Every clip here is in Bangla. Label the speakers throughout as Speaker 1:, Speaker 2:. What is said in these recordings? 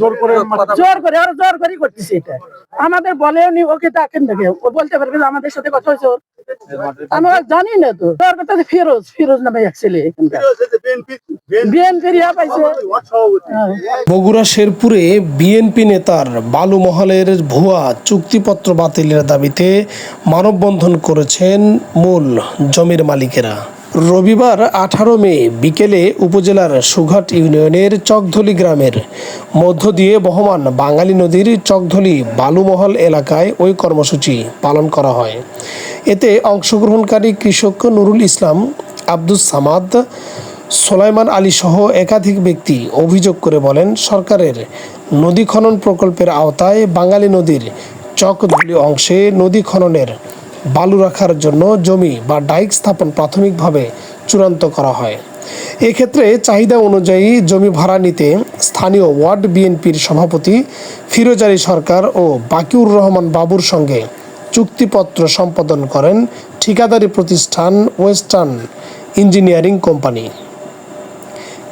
Speaker 1: জোর করে
Speaker 2: জোর করে আর জোর করে করতেছে এটা। আমাদের বলেও নি ওকে ডাকেন দেখে। ও বলতে পারবে যে আমাদের সাথে কথা হয়েছে ওর। আমরা জানি না তো। জোর করতে ফিরোজ ফিরোজ নামে এক ছেলে হ্যাঁ।
Speaker 3: বগুড়া শেরপুরে বিএনপি নেতার বালু মহলের ভুয়া চুক্তিপত্র বাতিলের দাবিতে মানববন্ধন করেছেন মূল জমির মালিকেরা। রবিবার আঠারো মে বিকেলে উপজেলার সুঘাট ইউনিয়নের চকধলি গ্রামের মধ্য দিয়ে বহমান বাঙালি নদীর চকধলি বালুমহল এলাকায় ওই কর্মসূচি পালন করা হয়। এতে অংশগ্রহণকারী কৃষক নুরুল ইসলাম, আব্দুস সামাদ, সোলাইমান আলী সহ একাধিক ব্যক্তি অভিযোগ করে বলেন, সরকারের নদী খনন প্রকল্পের আওতায় বাঙালি নদীর চকধুলি অংশে নদী খননের বালু রাখার জন্য জমি বা ডাইক স্থাপন প্রাথমিকভাবে চূড়ান্ত করা হয়। এক্ষেত্রে চাহিদা অনুযায়ী জমি ভাড়া নিতে স্থানীয় ওয়ার্ড বিএনপির সভাপতি ফিরোজ আলী সরকার ও বাকিউর রহমান বাবুর সঙ্গে চুক্তিপত্র সম্পাদন করেন ঠিকাদারি প্রতিষ্ঠান ওয়েস্টার্ন ইঞ্জিনিয়ারিং কোম্পানি।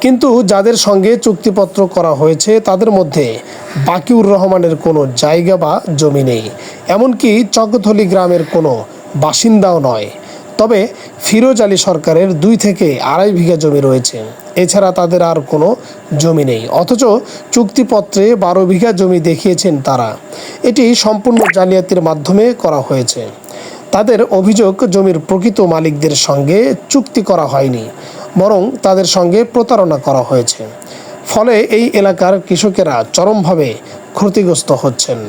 Speaker 3: কিন্তু যাদের সঙ্গে চুক্তিপত্র করা হয়েছে, তাদের মধ্যে বাকিউর রহমানের কোনো জায়গা বা জমি নেই। এমনকি চকথলি গ্রামের কোনো বাসিন্দাও নয়। তবে ফিরোজ আলী সরকারের দুই থেকে আড়াই বিঘা জমি রয়েছে। এছাড়া তাদের আর কোনো জমি নেই। অথচ চুক্তিপত্রে বারো বিঘা জমি দেখিয়েছেন তারা। এটি সম্পূর্ণ জালিয়াতির মাধ্যমে করা হয়েছে। তাদের অভিযোগ, জমির প্রকৃত মালিকদের সঙ্গে চুক্তি করা হয়নি। বরং তাদের সঙ্গে প্রতারণা করা হয়েছে। ফলে এই এলাকার কৃষকেরা চরমভাবে ক্ষতিগ্রস্ত হচ্ছেন।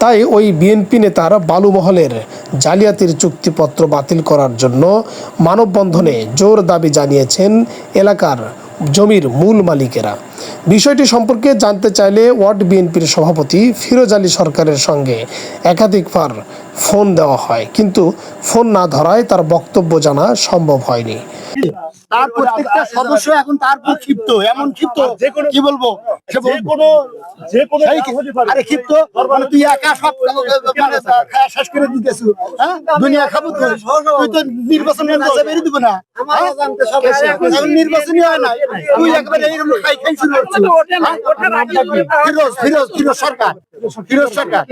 Speaker 3: তাই ওই বিএনপি নেতার বালুমহলের জালিয়াতির চুক্তিপত্র বাতিল করার জন্য মানববন্ধনে জোর দাবি জানিয়েছেন এলাকার জমির মূল মালিকেরা। বিষয়টি সম্পর্কে জানতে চাইলে ওয়ার্ড বিএনপির সভাপতি ফিরোজ আলী সরকারের সঙ্গে একাধিকবার ফোন দেওয়া হয়। কিন্তু ফোন না ধরায় তার বক্তব্য জানা সম্ভব হয়নি।
Speaker 4: তার প্রত্যেকটা সদস্য এখন তার উপর ক্ষিপ্ত এমন ক্ষিপ্ত কি বলব? বল-
Speaker 1: কোনো যে কোনো
Speaker 4: আরে ক্ষিপ্ত মানে তুই একা সব মানে খায়া শেষ করে দিতেছ হ্যাঁ? দুনিয়া খাব তো। তুই তো নির্বাচনে নাচা বেরিয়ে দিব না। হ্যাঁ? এখন নির্বাচনই হয় না। তুই একবারে এইরকম খাই খাই শুরু করছিস। হ্যাঁ? ফিরোজ ফিরোজ ফিরোজ সরকার। ফিরোজ সরকার।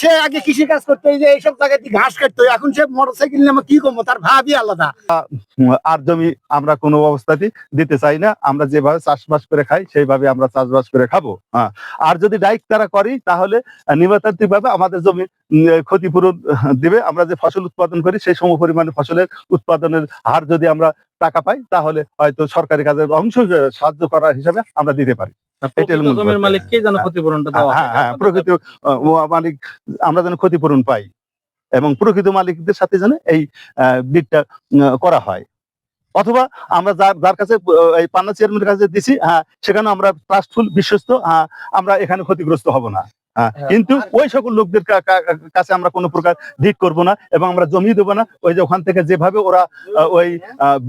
Speaker 4: সে আগে কৃষি কাজ করতো যে এইসব জায়গায় তুই ঘাস কাটতো? এখন সে মোটরসাইকেল নিয়ে কি করব? তার ভাবই আলাদা।
Speaker 5: আর জমি আমরা কোনো অবস্থাতেই দিতে চাই না। আমরা যেভাবে চাষবাস করে খাই সেইভাবে আমরা চাষবাস করে খাব। হ্যাঁ। আর যদি ডাইক তারা করি তাহলে নিয়মতান্ত্রিক ভাবে আমাদের জমি ক্ষতিপূরণ দিবে। আমরা যে ফসল উৎপাদন করি সেই সম পরিমাণে ফসলের উৎপাদনের হার যদি আমরা টাকা পাই তাহলে হয়তো সরকারি কাজের অংশ সাহায্য করার হিসাবে আমরা দিতে পারি।
Speaker 6: মালিককে যেন ক্ষতিপূরণটা দেওয়া
Speaker 5: হ্যাঁ।
Speaker 6: হ্যাঁ
Speaker 5: প্রকৃত মালিক আমরা যেন ক্ষতিপূরণ পাই এবং প্রকৃত মালিকদের সাথে যেন এই বিটটা করা হয়। অথবা আমরা যার যার কাছে এই পান্না চেয়ারম্যানের কাছে দিছি হ্যাঁ সেখানে আমরা ট্রাস্টফুল বিশ্বস্ত হ্যাঁ, আমরা এখানে ক্ষতিগ্রস্ত হব না। হ্যাঁ, কিন্তু ওই সকল লোকদের কাছে আমরা কোনো প্রকার ডিট করব না এবং আমরা জমি দেবো না। ওই যে ওখান থেকে যেভাবে ওরা ওই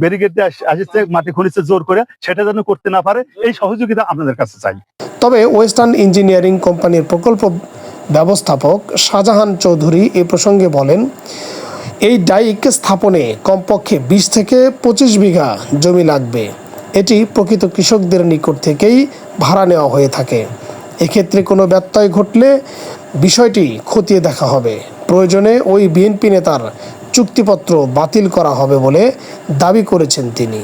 Speaker 5: ব্যারিকেড দিয়ে আসছে মাটি খনিছে জোর করে সেটা যেন করতে না পারে এই সহযোগিতা আপনাদের কাছে চাই।
Speaker 3: তবে ওয়েস্টার্ন ইঞ্জিনিয়ারিং কোম্পানির প্রকল্প ব্যবস্থাপক শাহজাহান চৌধুরী এ প্রসঙ্গে বলেন এই ডাইক স্থাপনে কমপক্ষে বিশ থেকে পঁচিশ বিঘা জমি লাগবে। এটি প্রকৃত কৃষকদের নিকট থেকেই ভাড়া নেওয়া হয়ে থাকে। এক্ষেত্রে কোনো ব্যত্যয় ঘটলে বিষয়টি খতিয়ে দেখা হবে। প্রয়োজনে ওই বিএনপি নেতার চুক্তিপত্র বাতিল করা হবে বলে দাবি করেছেন তিনি।